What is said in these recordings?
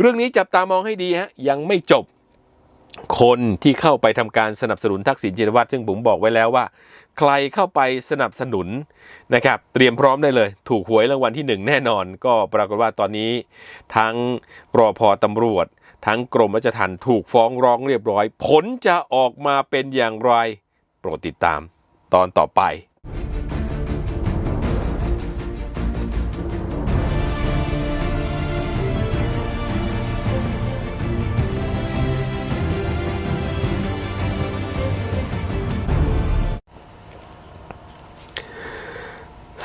เรื่องนี้จับตามองให้ดีฮะยังไม่จบ คนที่เข้าไปทำการสนับสนุนทักษิณชินวัตรซึ่งผมบอกไว้แล้วว่า ใครเข้าไปสนับสนุนนะครับเตรียมพร้อมได้เลย ถูกหวยรางวัลที่หนึ่งแน่นอน ก็ปรากฏว่าตอนนี้ ทั้งรอพอตำรวจ ทั้งกรมราชทัณฑ์ถูกฟ้องร้องเรียบร้อย ผลจะออกมาเป็นอย่างไร โปรดติดตามตอนต่อไป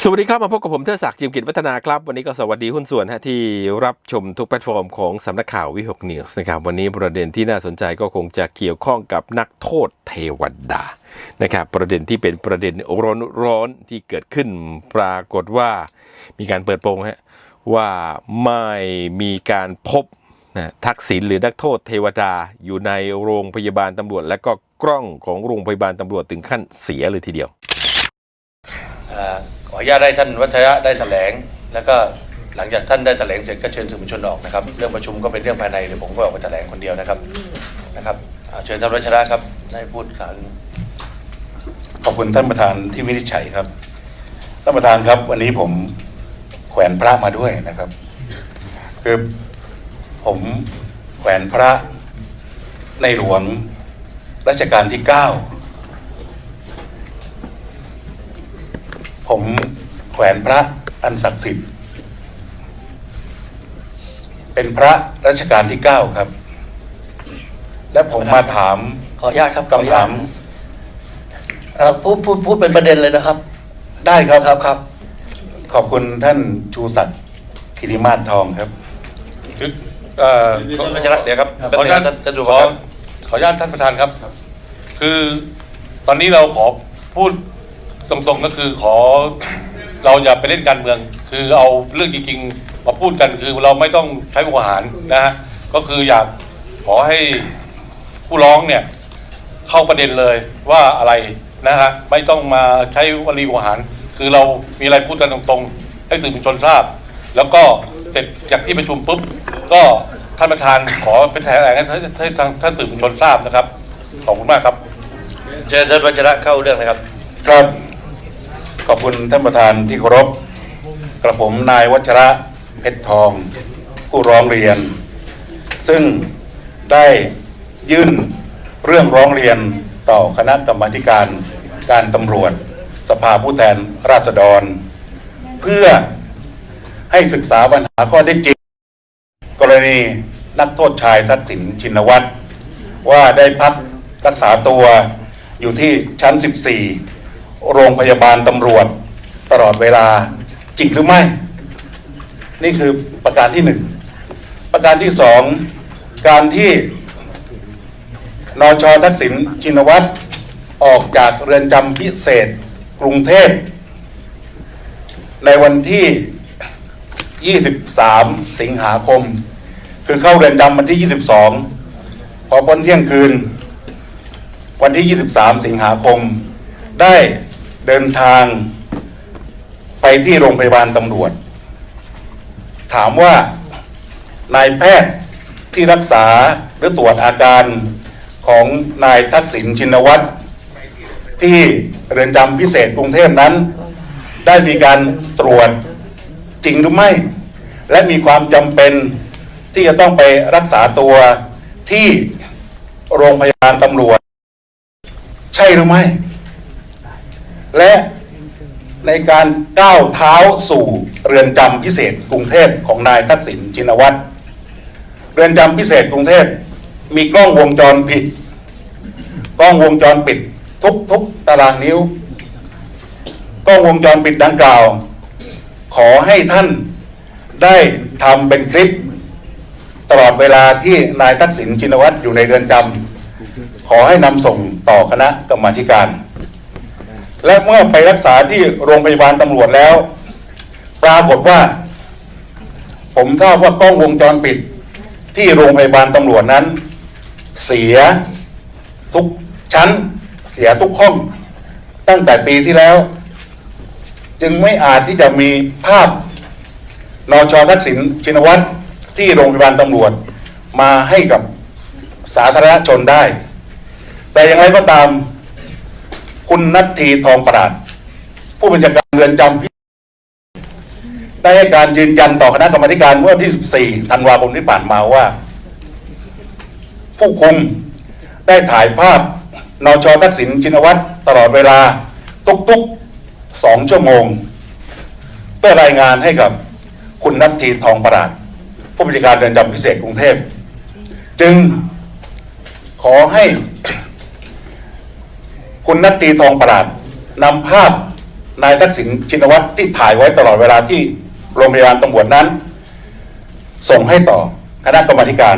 สวัสดีครับ มาพบกับผมเทอศักดิ์จิมกิจวัฒนาครับ วันนี้ก็สวัสดีหุ้นส่วนฮะที่รับชมทุกแพลตฟอร์มของสำนักข่าววิหกนิวส์นะครับ วันนี้ประเด็นที่น่าสนใจก็คงจะเกี่ยวข้องกับนักโทษเทวดานะครับประเด็นที่เป็นประเด็นร้อนร้อนที่เกิดขึ้นปรากฏว่ามีการเปิดโปงฮะว่าไม่มีการพบนะทักษิณหรือนักโทษเทวดาอยู่ในโรงพยาบาลตำรวจ และก็กล้องของโรงพยาบาลตำรวจถึงขั้นเสียเลยทีเดียว อนุญาตให้ท่านวัชระได้แถลง แล้วก็หลังจากท่านได้แถลงเสร็จก็เชิญสื่อมวลชนออกนะครับเรื่องประชุมก็เป็นเรื่องภายในเดี๋ยวผมก็ออกมาแถลงคนเดียวนะครับนะครับเชิญท่านวัชระครับได้พูดข่าว ขอบคุณท่านประธานที่วินิจฉัยครับ ท่านประธานครับ วันนี้ผมแขวนพระมาด้วยนะครับ คือผมแขวนพระในหลวงรัชกาลที่เก้า ผมแขวนพระอันศักดิ์สิทธิ์ เป็นพระรัชกาลที่เก้าครับ และผมมาถาม ขออนุญาตครับขออนุคำญาถาตมเอ่อพูดพูดพูดเป็นประเด็นเลยนะครับ ได้ครับ ครับครับ ขอบคุณท่านชูศักดิ์คิริมาศทองครับ คือเอ่อท่านวัชระเดี๋ยวครับขออนุญาตท่านท่านดูขอครับขออนุญาตท่านประธานครับ คือตอนนี้เราขอพูด ตรงๆก็คือขอเราอย่าไปเล่นการเมือง คือเอาเรื่องจริงๆมาพูดกันคือเราไม่ต้องใช้วหารนะฮะก็คืออยากขอให้ผู้ร้องเนี่ยเข้าประเด็นเลยว่าอะไรนะฮะไม่ต้องมาใช้วลีวหาร คือเรามีอะไรพูดกันตรงๆ ให้สื่อมวลชนทราบ แล้วก็เสร็จจากที่ประชุมปุ๊บก็ท่านประธานขอเป็นแถลงให้ให้ทางท่านสื่อมวลชนทราบนะครับขอบคุณมากครับ เชิญท่านวัชระเข้าเรื่องนะครับ ครับ ขอบคุณท่านประธานที่เคารพกระผมนายวัชระเพชรทอง ผู้ร้องเรียน ซึ่งได้ยื่นเรื่องร้องเรียนต่อคณะกรรมธิการการตำรวจ สภาผู้แทนราษฎร เพื่อให้ศึกษาปัญหาข้อเท็จจริง กรณีนักโทษชายทักษิณชินวัตรว่าได้พักรักษาตัวอยู่ที่ชั้น 14 โรงพยาบาลตำรวจตลอดเวลาจริงหรือไม่ นี่คือประการที่หนึ่งประการที่สองการที่นชทักษิณชินวัตรออกจากเรือนจำพิเศษกรุงเทพ ในวันที่ 23 สิงหาคม คือเข้าเรือนจำวันที่ 22 พอพ้นเที่ยงคืน วันที่ 23 สิงหาคม ได้ เดินทางไปที่โรงพยาบาลตำรวจ ถามว่านายแพทย์ที่รักษาหรือตรวจอาการของนายทักษิณชินวัตรที่เรือนจำพิเศษกรุงเทพนั้น ได้มีการตรวจจริงหรือไม่ และมีความจำเป็นที่จะต้องไปรักษาตัวที่โรงพยาบาลตำรวจ ใช่หรือไม่ และในการก้าวเท้าสู่เรือนจำพิเศษกรุงเทพของนายทักษิณชินวัตรเรือนจำพิเศษกรุงเทพมีกล้องวงจรปิด กล้องวงจรปิด ทุกทุกตารางนิ้ว กล้องวงจรปิดดังกล่าว ขอให้ท่านได้ทำเป็นคลิป ตลอดเวลาที่นายทักษิณชินวัตรอยู่ในเรือนจำขอให้นำส่งต่อคณะกรรมาธิการ และเมื่อไปรักษาที่โรงพยาบาลตำรวจแล้ว ปรากฏว่า ผมทราบว่ากล้องวงจรปิดที่โรงพยาบาลตำรวจนั้น เสียทุกชั้นเสียทุกห้อง ตั้งแต่ปีที่แล้ว จึงไม่อาจที่จะมีภาพนชทักษิณชินวัตรที่โรงพยาบาลตำรวจมาให้กับสาธารณชนได้ แต่อย่างไรก็ตาม คุณนัททีทองประหลาด ผู้บัญชาการเรือนจำพิเศษได้ให้การยืนยันต่อคณะกรรมาธิการเมื่อวันที่ 14 ธันวาคมที่ผ่านมาว่า ผู้คุมได้ถ่ายภาพนชทักษิณชินวัตรตลอดเวลาทุกๆสองชั่วโมง เพื่อรายงานให้กับคุณนัททีทองประหลาด ผู้บัญชาการเรือนจำพิเศษกรุงเทพ จึงขอให้ คุณนัตตีทองประหลาดนำภาพนายทักษิณชินวัตรที่ถ่ายไว้ตลอดเวลาที่โรงพยาบาลตำรวจนั้น ส่งให้ต่อคณะกรรมการ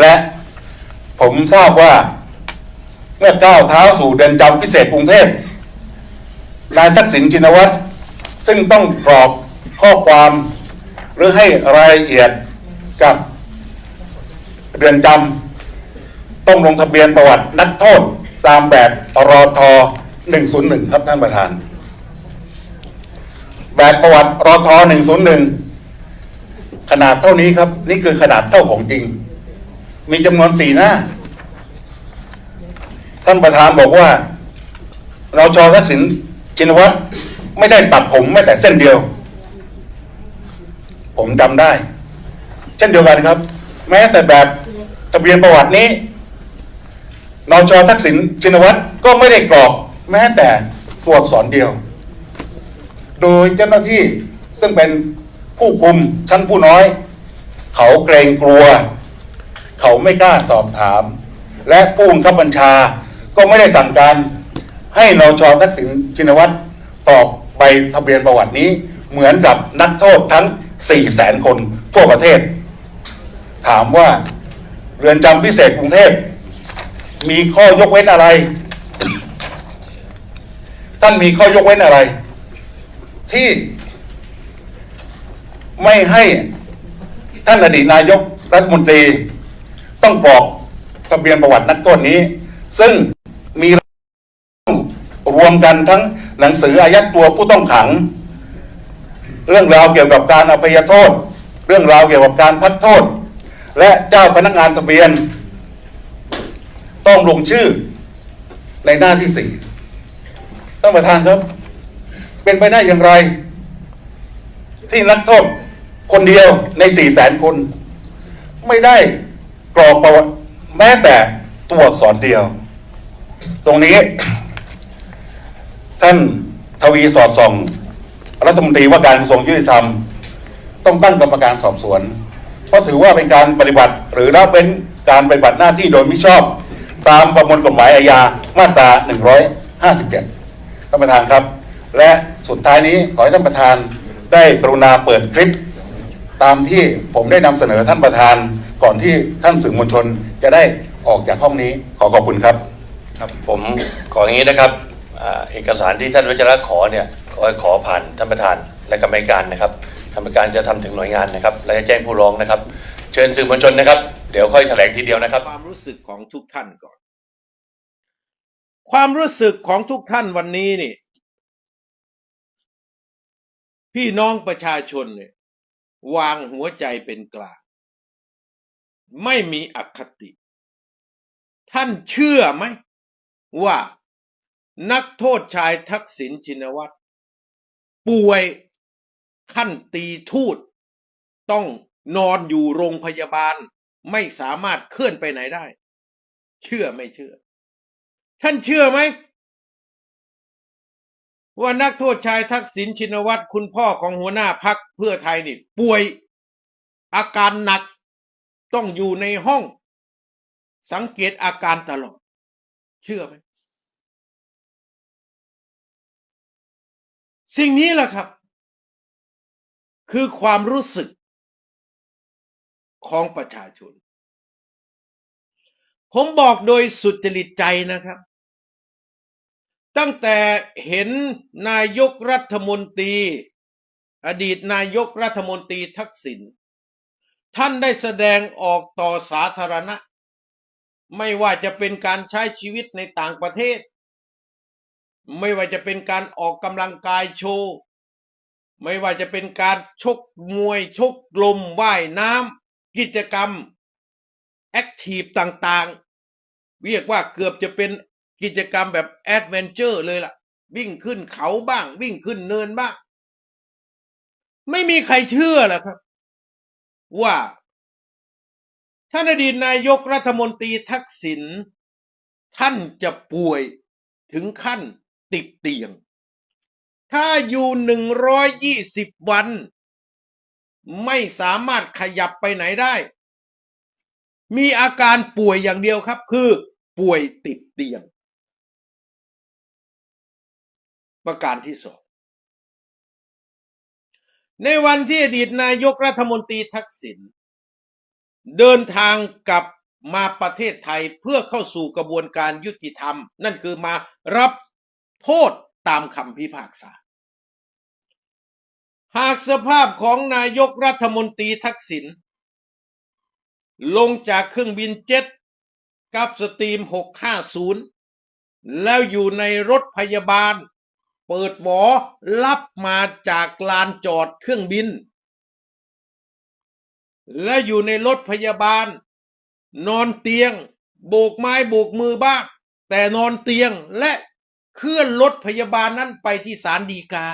และผมทราบว่าเมื่อก้าวเท้าสู่เดินจำพิเศษกรุงเทพนายทักษิณชินวัตรซึ่งต้องกรอกข้อความหรือให้รายละเอียดกับเรือนจำต้องลงทะเบียนประวัตินักโทษ ตามแบบรอท101 ครับท่านประธาน แบบประวัติรอท101 ขนาดเท่านี้ครับ นี่คือขนาดเท่าของจริง มีจำนวนสี่หน้า ท่านประธานบอกว่า เราชอทักษิณชินวัตรไม่ได้ตัดผมแม้แต่เส้นเดียว ผมจำได้ เช่นเดียวกันครับ แม้แต่แบบทะเบียนประวัตินี้ นชทักษิณชินวัตรก็ไม่ได้กรอกแม้แต่ตัวอักษรเดียว โดยเจ้าหน้าที่ซึ่งเป็นผู้คุมชั้นผู้น้อย เขาเกรงกลัว เขาไม่กล้าสอบถาม และผู้บังคับบัญชาก็ไม่ได้สั่งการ ให้นชทักษิณชินวัตรกรอกใบทะเบียนประวัตินี้เหมือนกับนักโทษทั้ง4แสนคนทั่วประเทศ ถามว่าเรือนจำพิเศษกรุงเทพ มีข้อยกเว้นอะไร ท่านมีข้อยกเว้นอะไร ที่ไม่ให้ท่านอดีตนายกรัฐมนตรี ต้องบอกทะเบียนประวัตินักโทษนี้ ซึ่งมีรวมกันทั้งหนังสืออายัดตัวผู้ต้องขัง เรื่องราวเกี่ยวกับการอภัยโทษ เรื่องราวเกี่ยวกับการพักโทษ และเจ้าพนักงานทะเบียน ต้องลงชื่อในหน้าที่สี่ท่านประธานครับ เป็นไปได้อย่างไร ที่นักโทษคนเดียวในสี่แสนคน ไม่ได้กรอกประวัติแม้แต่ตัวอักษรเดียว ตรงนี้ ท่านทวีสอดส่องรัฐมนตรีว่าการกระทรวงยุติธรรม ต้องตั้งกรรมการสอบสวน เพราะถือว่าเป็นการปฏิบัติหรือละเป็นการปฏิบัติหน้าที่โดยมิชอบ ตามประมวลกฎหมายอาญามาตรา 157 ท่านประธานครับ และสุดท้ายนี้ขอให้ท่านประธานได้กรุณาเปิดคลิป ตามที่ผมได้นำเสนอท่านประธานก่อนที่ท่านสื่อมวลชนจะได้ออกจากห้องนี้ขอขอบคุณครับ ครับผมขออย่างนี้นะครับอเอกสารที่ท่านวัชระขอเนี่ยขอขอผ่านท่านประธานและกรรมการนะครับกรรมการจะทำถึงหน่วยงานนะครับ และแจ้งผู้ร้องนะครับ เชิญสื่อมวลชนนะครับ เดี๋ยวค่อยแถลงทีเดียวนะครับ ความรู้สึกของทุกท่านก่อน ความรู้สึกของทุกท่านวันนี้นี่ พี่น้องประชาชนเนี่ย วางหัวใจเป็นกลาง ไม่มีอคติ ท่านเชื่อไหม ว่านักโทษชายทักษิณชินวัตรป่วยขั้นตีทูตต้อง นอนอยู่โรงพยาบาลไม่สามารถเคลื่อนไปไหนได้ เชื่อไม่เชื่อ ท่านเชื่อไหม ว่านักโทษชายทักษิณชินวัตรคุณพ่อของหัวหน้าพักเพื่อไทยนี่ป่วยอาการหนักต้องอยู่ในห้อง สังเกตอาการตลอด เชื่อไหมสิ่งนี้แหละครับ คือความรู้สึก ของประชาชน ผมบอกโดยสุจริตใจนะครับ ตั้งแต่เห็นนายกรัฐมนตรี อดีตนายกรัฐมนตรีทักษิณท่านได้แสดงออกต่อสาธารณะ ไม่ว่าจะเป็นการใช้ชีวิตในต่างประเทศ ไม่ว่าจะเป็นการออกกำลังกายโชว์ ไม่ว่าจะเป็นการชกมวย ชกลมว่ายน้ำ กิจกรรมแอคทีฟต่างๆ เรียกว่าเกือบจะเป็นกิจกรรมแบบแอดเวนเจอร์เลยล่ะ วิ่งขึ้นเขาบ้าง วิ่งขึ้นเนินบ้าง ไม่มีใครเชื่อหรอกครับ ว่าท่านอดีตนายกรัฐมนตรีทักษิณท่านจะป่วยถึงขั้นติดเตียง ถ้าอยู่หนึ่งร้อยยี่สิบวัน ไม่สามารถขยับไปไหนได้ มีอาการป่วยอย่างเดียวครับ คือป่วยติดเตียง ประการที่สองในวันที่อดีตนายกรัฐมนตรีทักษิณเดินทางกลับมาประเทศไทยเพื่อเข้าสู่กระบวนการยุติธรรม นั่นคือมารับโทษตามคำพิพากษา หากสภาพของนายกรัฐมนตรีทักษิณลงจากเครื่องบินเจ็ตกับสตรีม 650 แล้วอยู่ในรถพยาบาล เปิดหวอรับมาจากลานจอดเครื่องบิน และอยู่ในรถพยาบาล นอนเตียง โบกไม้โบกมือบ้างแต่นอนเตียงและเคลื่อนรถพยาบาลนั้นไปที่ศาลฎีกา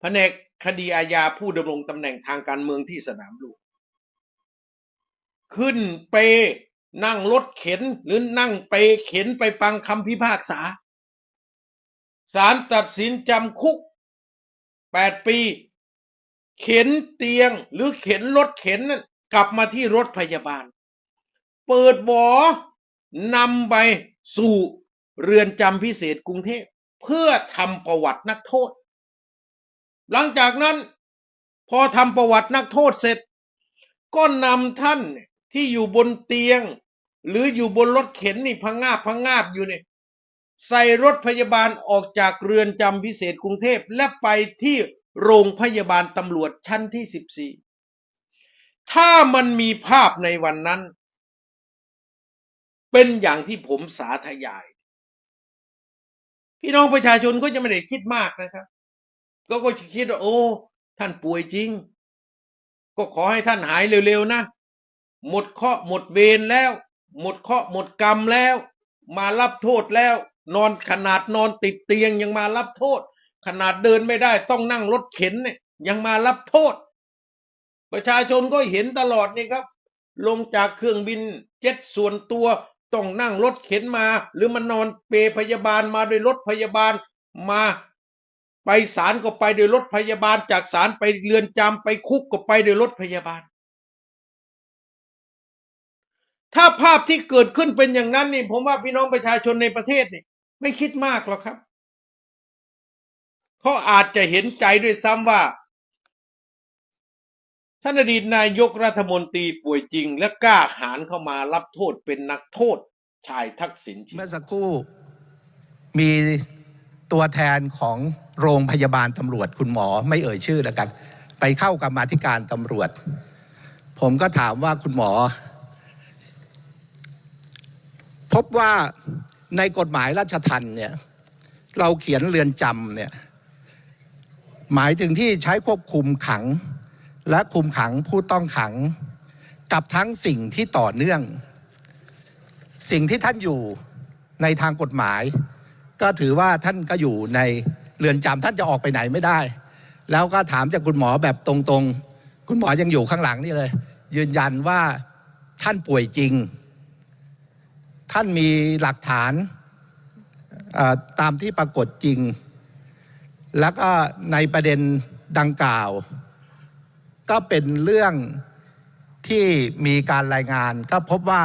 แผนกคดีอาญาผู้ดำรงตำแหน่งทางการเมืองที่สนามหลวงขึ้นเปนั่งรถเข็นหรือนั่งเปเข็นไปฟังคำพิพากษาศาลตัดสินจำคุกแปดปี เข็นเตียงหรือเข็นรถเข็นนั่นกลับมาที่รถพยาบาล เปิดหวอนำไปสู่เรือนจำพิเศษกรุงเทพ เพื่อทำประวัตินักโทษ หลังจากนั้นพอทำประวัตินักโทษเสร็จ ก็นำท่านที่อยู่บนเตียง หรืออยู่บนรถเข็นนี่พังงาบพังงาบอยู่เนี่ยใส่รถพยาบาลออกจากเรือนจำพิเศษกรุงเทพและไปที่โรงพยาบาลตำรวจชั้นที่ 14 ถ้ามันมีภาพในวันนั้น เป็นอย่างที่ผมสาธยาย พี่น้องประชาชนก็จะไม่ได้คิดมากนะครับ ก็ก็คิดว่าโอ้ ท่านป่วยจริง ก็ขอให้ท่านหายเร็วๆนะ หมดเคราะห์หมดเวรแล้ว หมดเคราะห์หมดกรรมแล้ว มารับโทษแล้ว นอนขนาดนอนติดเตียงยังมารับโทษ ขนาดเดินไม่ได้ต้องนั่งรถเข็นเนี่ยยังมารับโทษ ประชาชนก็เห็นตลอดนี่ครับ ลงจากเครื่องบินเจ็ตส่วนตัวต้องนั่งรถเข็นมา หรือมันนอนเปรพยาบาลมาโดยรถพยาบาลมา ไปศาลก็ไปโดยรถพยาบาล จากศาลไปเรือนจำไปคุกก็ไปโดยรถพยาบาล ถ้าภาพที่เกิดขึ้นเป็นอย่างนั้นนี่ผมว่าพี่น้องประชาชนในประเทศนี่ไม่คิดมากหรอกครับเขาอาจจะเห็นใจด้วยซ้ำว่าท่านอดีตนายกรัฐมนตรีป่วยจริง และกล้าหาญเข้ามารับโทษเป็นนักโทษชายทักษิณชินเมื่อสักครู่มี ตัวแทนของโรงพยาบาลตำรวจคุณหมอไม่เอ่ยชื่อแล้วกัน ไปเข้ากรรมาธิการตำรวจ ผมก็ถามว่าคุณหมอ พบว่าในกฎหมายราชทัณฑ์เนี่ยเราเขียนเรือนจำเนี่ยหมายถึงที่ใช้ควบคุมขัง และคุมขังผู้ต้องขัง กับทั้งสิ่งที่ต่อเนื่อง สิ่งที่ท่านอยู่ในทางกฎหมาย ก็ถือว่าท่านก็อยู่ในเรือนจำท่านจะออกไปไหนไม่ได้ แล้วก็ถามจากคุณหมอแบบตรงๆ คุณหมอยังอยู่ข้างหลังนี่เลย ยืนยันว่าท่านป่วยจริง ท่านมีหลักฐานตามที่ปรากฏจริง แล้วก็ในประเด็นดังกล่าว ก็เป็นเรื่องที่มีการรายงาน ก็พบว่า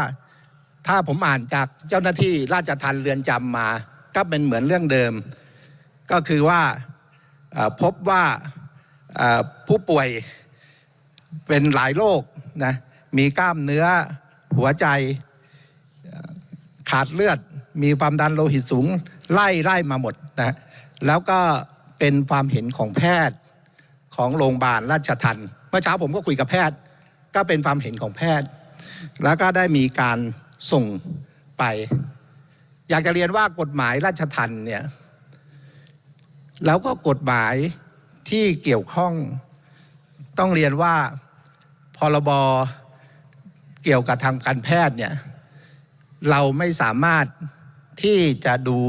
ถ้าผมอ่านจากเจ้าหน้าที่ราชทัณฑ์เรือนจำมา ก็เป็นเหมือนเรื่องเดิม ก็คือว่าพบว่าผู้ป่วยเป็นหลายโรคนะมีกล้ามเนื้อหัวใจขาดเลือด มีความดันโลหิตสูงไล่ไล่มาหมดนะแล้วก็เป็นความเห็นของแพทย์ของโรงพยาบาลราชทัณฑ์เมื่อเช้าผมก็คุยกับแพทย์ ก็เป็นความเห็นของแพทย์ แล้วก็ได้มีการส่งไป อยากจะเรียนว่ากฎหมายราชทัณฑ์เนี่ยแล้วก็กฎหมายที่เกี่ยวข้องต้องเรียนว่าพรบเกี่ยวกับทางการแพทย์เนี่ยเราไม่สามารถที่จะดู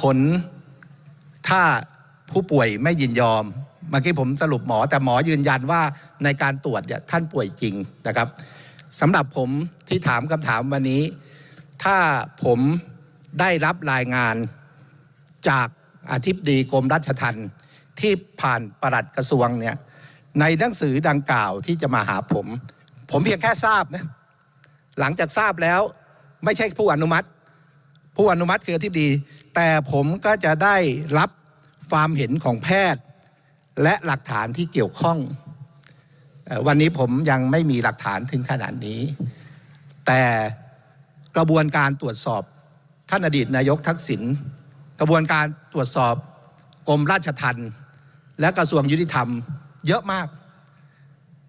ผลถ้าผู้ป่วยไม่ยินยอม เมื่อกี้ผมสรุปหมอ แต่หมอยืนยันว่าในการตรวจเนี่ยท่านป่วยจริงนะครับสำหรับผมที่ถามคำถามวันนี้ ถ้าผมได้รับรายงานจากอธิบดีกรมราชทัณฑ์ที่ผ่านประหลัดกระทรวงเนี่ยในหนังสือดังกล่าวที่จะมาหาผม ผมเพียงแค่ทราบนะหลังจากทราบแล้วไม่ใช่ผู้อนุมัติ ผู้อนุมัติคืออธิบดี แต่ผมก็จะได้รับความเห็นของแพทย์ และหลักฐานที่เกี่ยวข้อง วันนี้ผมยังไม่มีหลักฐานถึงขนาดนี้ แต่ กระบวนการตรวจสอบท่านอดีตนายกทักษิณกระบวนการตรวจสอบกรมราชทัณฑ์และกระทรวงยุติธรรม เยอะมาก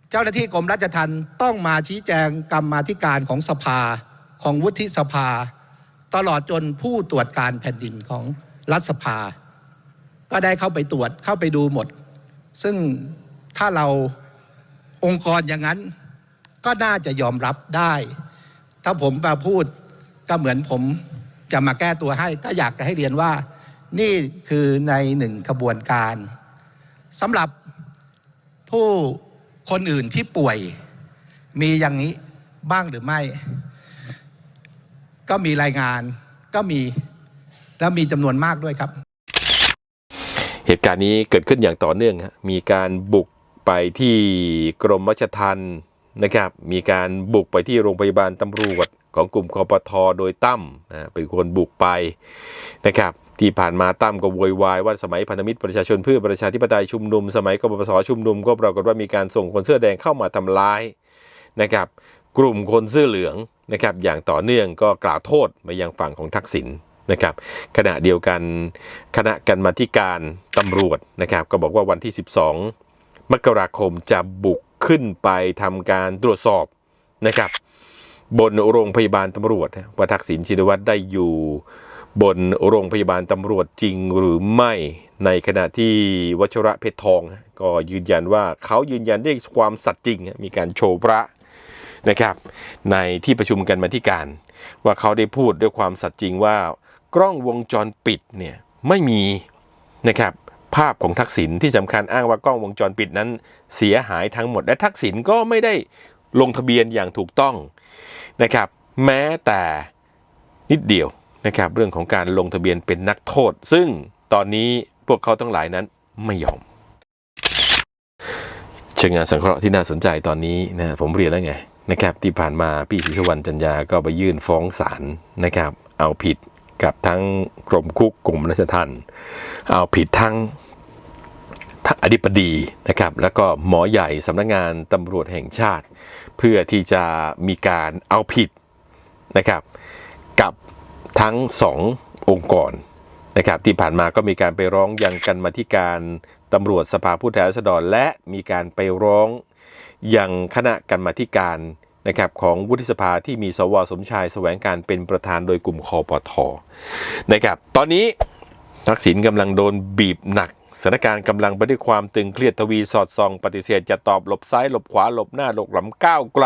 เจ้าหน้าที่กรมราชทัณฑ์ต้องมาชี้แจงกรรมาธิการของสภาของวุฒิสภา ตลอดจนผู้ตรวจการแผ่นดินของรัฐสภา ก็ได้เข้าไปตรวจเข้าไปดูหมด ซึ่งถ้าเราองค์กรอย่างนั้นก็น่าจะยอมรับได้ ถ้าผมมาพูดก็เหมือนผมจะมาแก้ตัวให้ ก็อยากจะให้เรียนว่า นี่คือในหนึ่งขบวนการสำหรับผู้คนอื่นที่ป่วยมีอย่างนี้บ้างหรือไม่ ก็มีรายงานก็มี และมีจำนวนมากด้วยครับ เหตุการณ์นี้เกิดขึ้นอย่างต่อเนื่อง มีการบุกไปที่กรมราชทัณฑ์ นะครับมีการบุกไปที่โรงพยาบาลตำรวจของกลุ่มคอปทอโดยตั้มนะเป็นคนบุกไปนะครับที่ผ่านมาตั้มก็โวยวายว่าสมัยพันธมิตรประชาชนเพื่อประชาธิปไตยชุมนุม สมัยกบพศชุมนุมก็ปรากฏว่ามีการส่งคนเสื้อแดงเข้ามาทำร้ายนะครับ กลุ่มคนเสื้อเหลืองนะครับ อย่างต่อเนื่องก็กล่าวโทษมายังฝั่งของทักษิณนะครับ ขณะเดียวกันคณะกรรมาธิการตำรวจนะครับ ก็บอกว่าวันที่ 12 มกราคมจะบุก ขึ้นไปทำการตรวจสอบนะครับ บนโรงพยาบาลตำรวจนะว่าทักษิณชินวัตรได้อยู่บนโรงพยาบาลตำรวจจริงหรือไม่ในขณะที่วชระเพชรทอง ก็ยืนยันว่าเขายืนยันด้วยความสัตย์จริง มีการโชว์พระนะครับ ในที่ประชุมกันมาธิการ ว่าเขาได้พูดด้วยความสัตย์จริงว่ากล้องวงจรปิดเนี่ยไม่มีนะครับ ภาพของทักษิณที่สำคัญอ้างว่ากล้องวงจรปิดนั้นเสียหายทั้งหมด และทักษิณก็ไม่ได้ลงทะเบียนอย่างถูกต้องนะครับ แม้แต่นิดเดียวนะครับ เรื่องของการลงทะเบียนเป็นนักโทษ ซึ่งตอนนี้พวกเขาทั้งหลายนั้นไม่ยอมเชิงงานสังเคราะห์ที่น่าสนใจตอนนี้นะผมเรียนแล้วไงนะครับ ที่ผ่านมาพี่ศรีสุวรรณจันยาก็ไปยื่นฟ้องศาลนะครับ เอาผิด กับทั้งกรมคุกกลุ่มราชทัณฑ์เอาผิดทั้งอธิบดีนะครับแล้วก็หมอใหญ่สำนักงานตำรวจแห่งชาติ เพื่อที่จะมีการเอาผิดนะครับกับทั้งสององค์กรนะครับที่ผ่านมาก็มีการไปร้องยังกันมาที่การตำรวจสภาผู้แทนราษฎรและมีการไปร้องยังคณะกรรมาธิการ นะครับของวุฒิสภาที่มีสวสมชายแสวงการเป็นประธานโดยกลุ่มคอปทนะครับตอนนี้ทักษิณกำลังโดนบีบหนักสถานการณ์กำลังไปด้วยความตึงเครียดทวีสอดส่องปฏิเสธจะตอบหลบซ้ายหลบขวาหลบหน้าหลบหลังก้าวไกล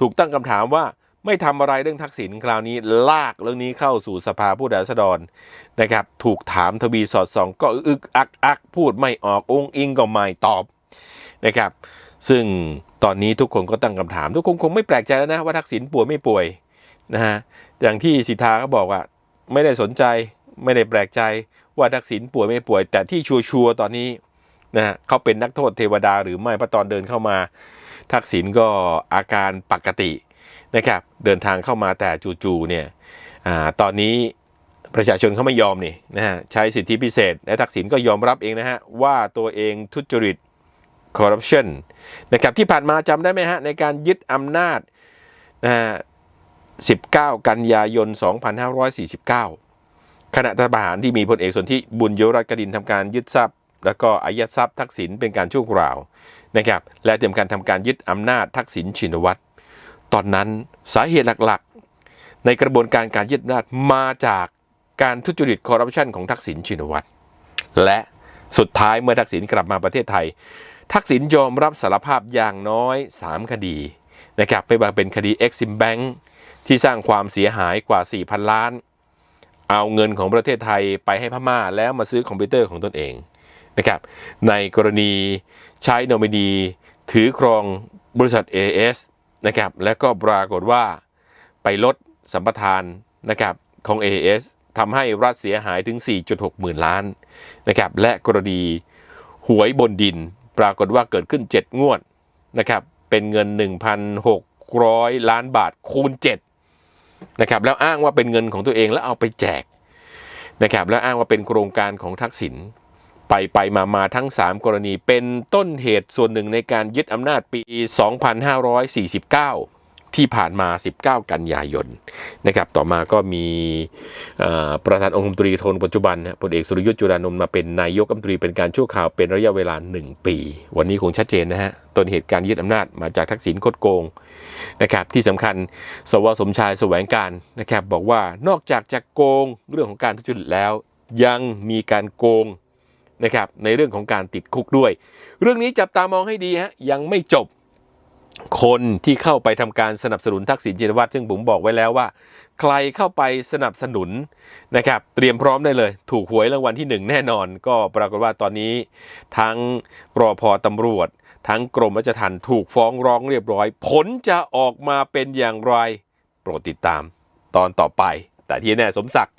ถูกตั้งคำถามว่าไม่ทำอะไรเรื่องทักษิณคราวนี้ลากเรื่องนี้เข้าสู่สภาผู้แทนราษฎรนะครับถูกถามทวีสอดส่อง ก็อึกอักอักพูดไม่ออกองค์อิงก็ไม่ตอบนะครับซึ่ง ตอนนี้ทุกคนก็ตั้งคำถาม ทุกคนคงไม่แปลกใจแล้วนะว่าทักษิณป่วยไม่ป่วยนะฮะอย่างที่สิทธาเขาบอกว่าไม่ได้สนใจไม่ได้แปลกใจว่าทักษิณป่วยไม่ป่วย แต่ที่ชัวร์ๆตอนนี้นะฮะเขาเป็นนักโทษเทวดาหรือไม่พระตอนเดินเข้ามา ทักษิณก็อาการปกตินะครับเดินทางเข้ามาแต่จู่ๆเนี่ยอาตอนนี้ประชาชนเขาไม่ยอมนี่นะฮะใช้สิทธิพิเศษ และทักษิณก็ยอมรับเองนะฮะว่าตัวเองทุจริต corruption นะครับที่ผ่านมาจำได้ไหมฮะ ในการยึดอำนาจนะฮะ19 กันยายน 2549 ขณะรัฐประหารที่มีพลเอกสนธิบุญยรัตน์กดินทำการยึดทรัพย์ แล้วก็อายัดทรัพย์ทักษิณเป็นการชั่วคราวนะครับและเตรียมการทำการยึดอำนาจทักษิณชินวัตรตอนนั้นสาเหตุหลักๆ ในกระบวนการการยึดอำนาจมาจากการทุจริตคอร์รัปชันของทักษิณชินวัตรและสุดท้ายเมื่อทักษิณกลับมาประเทศไทย ทักษิณยอมรับสารภาพอย่างน้อย 3 คดีนะครับไม่ว่าเป็นคดี Exim Bank ที่สร้างความเสียหายกว่า 4,000 ล้าน เอาเงินของประเทศไทยไปให้พม่าแล้วมาซื้อคอมพิวเตอร์ของตนเองนะครับในกรณีใช้โนมินีถือครองบริษัท AS นะครับและก็ปรากฏว่าไปลดสัมปทานนะครับของ AS ทำให้รัฐเสียหายถึง 4.6 หมื่นล้านนะครับและกรณีหวยบนดิน ปรากฏว่าเกิดขึ้น 7 งวดนะครับ เป็นเงิน 1,600 ล้านบาทคูณ7นะครับ แล้วอ้างว่าเป็นเงินของตัวเองแล้วเอาไปแจกนะครับ แล้วอ้างว่าเป็นโครงการของทักษิณไปไปมามาทั้ง 3 กรณีเป็นต้นเหตุส่วนหนึ่งในการยึดอำนาจปี 2549 ที่ผ่านมา 19 กันยายนนะครับต่อมาก็มีประธานองคมนตรีคนปัจจุบันพลเอกสุรยุทธ์จุลานนท์มาเป็นนายกรัฐมนตรีเป็นการชั่วคราวเป็นระยะเวลา 1 ปี วันนี้คงชัดเจนนะฮะต้นเหตุการยึดอำนาจมาจากทักษิณคดโกงนะครับที่สำคัญสวสมชายแสวงการนะครับบอกว่านอกจากจะโกงเรื่องของการทุจริตแล้ว ยังมีการโกงนะครับในเรื่องของการติดคุกด้วย เรื่องนี้จับตามองให้ดีฮะยังไม่จบ คนที่เข้าไปทำการสนับสนุนทักษิณชินวัตรซึ่งผมบอกไว้แล้วว่า ใครเข้าไปสนับสนุนนะครับ เตรียมพร้อมได้เลย ถูกหวยรางวัลที่หนึ่งแน่นอน ก็ปรากฏว่าตอนนี้ ทั้งรอพอตำรวจ ทั้งกรมราชทัณฑ์ถูกฟ้องร้องเรียบร้อย ผลจะออกมาเป็นอย่างไร โปรดติดตามตอนต่อไป แต่ที่แน่สมศักดิ์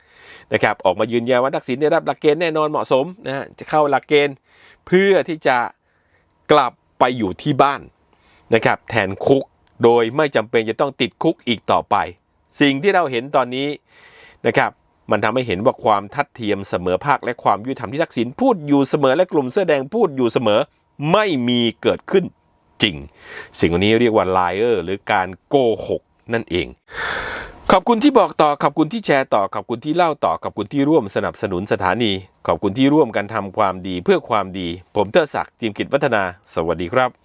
นะครับออกมายืนยันว่าทักษิณได้รับหลักเกณฑ์แน่นอนเหมาะสมนะจะเข้าหลักเกณฑ์เพื่อที่จะกลับไปอยู่ที่บ้าน นะครับแทนคุกโดยไม่จำเป็นจะต้องติดคุกอีกต่อไป สิ่งที่เราเห็นตอนนี้นะครับมันทำให้เห็นว่าความทัดเทียมเสมอภาคและความยุติธรรมที่ทักษิณพูดอยู่เสมอและกลุ่มเสื้อแดงพูดอยู่เสมอไม่มีเกิดขึ้นจริง สิ่งนี้เรียกว่า liar หรือการโกหกนั่นเอง ขอบคุณที่บอกต่อขอบคุณที่แชร์ต่อขอบคุณที่เล่าต่อขอบคุณที่ร่วมสนับสนุนสถานี ขอบคุณที่ร่วมกันทำความดีเพื่อความดี ผมเตอร์ศักดิ์จิมกิจวัฒนา สวัสดีครับ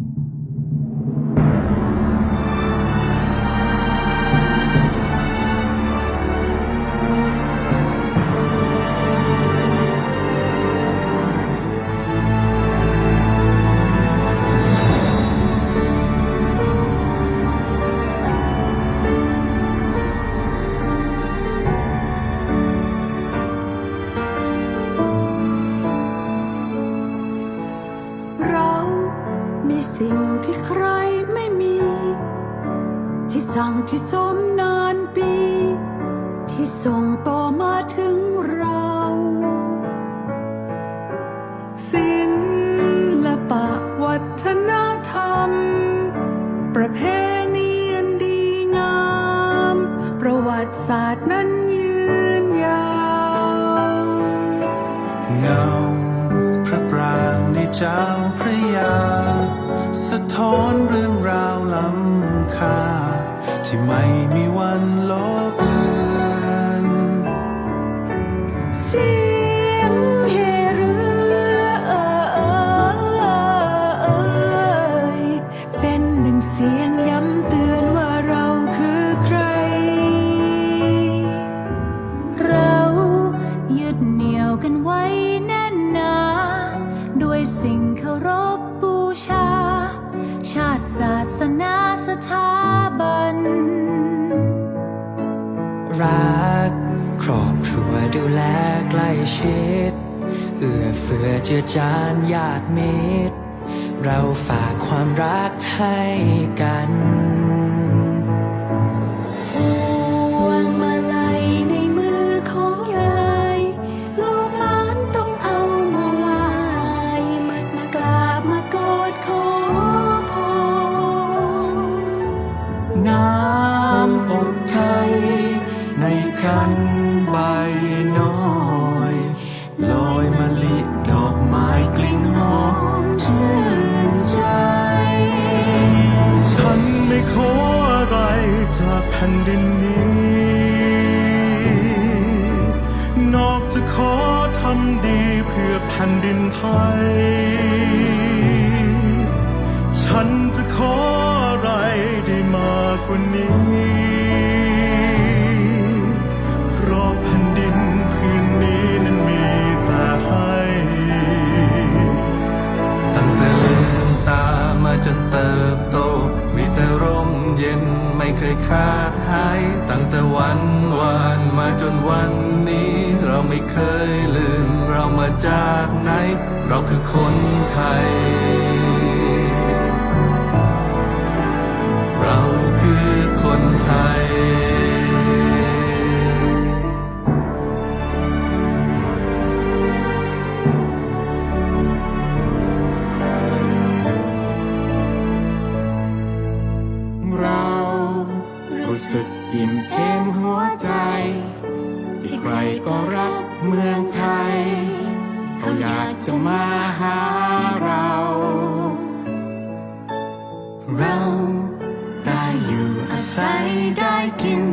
เจ้าพระยาสะท้อน ชิด เอื้อเฟื้อเจือจานญาติมิตร เราฝากความรักให้กัน ยขาดหาย ตั้งแต่วันวานมาจนวันนี้ เราไม่เคยลืม เรามาจากไหน เราคือคนไทย เมืองไทย เขาอยากจะมาหาเรา เราได้อยู่อาศัยได้กิน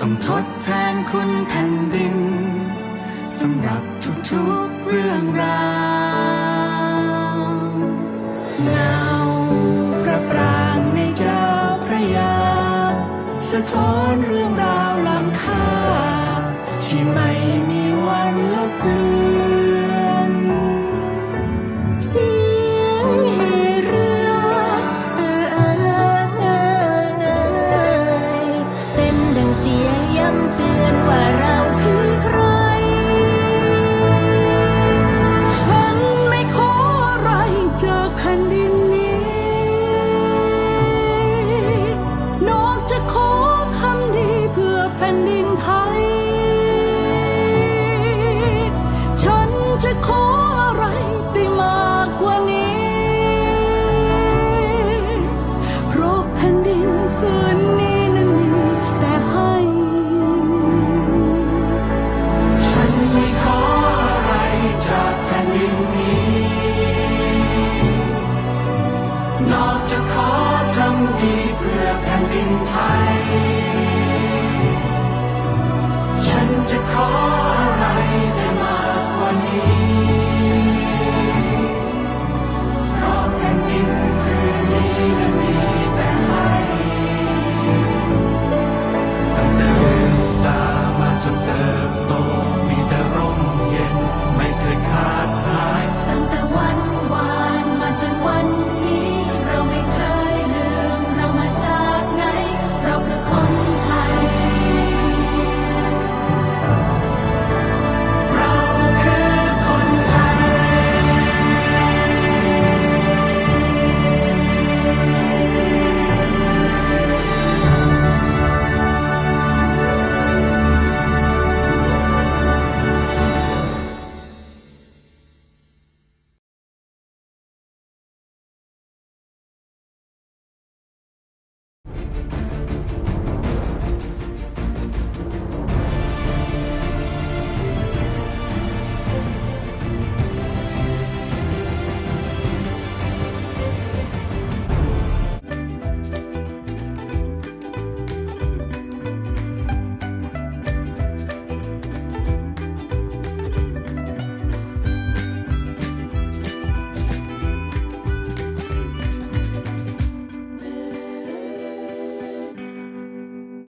ต้องทดแทนคุณแผ่นดินสำหรับทุกๆเรื่องราวเงาพระปรางในเจ้าพระยา สะท้อนเรื่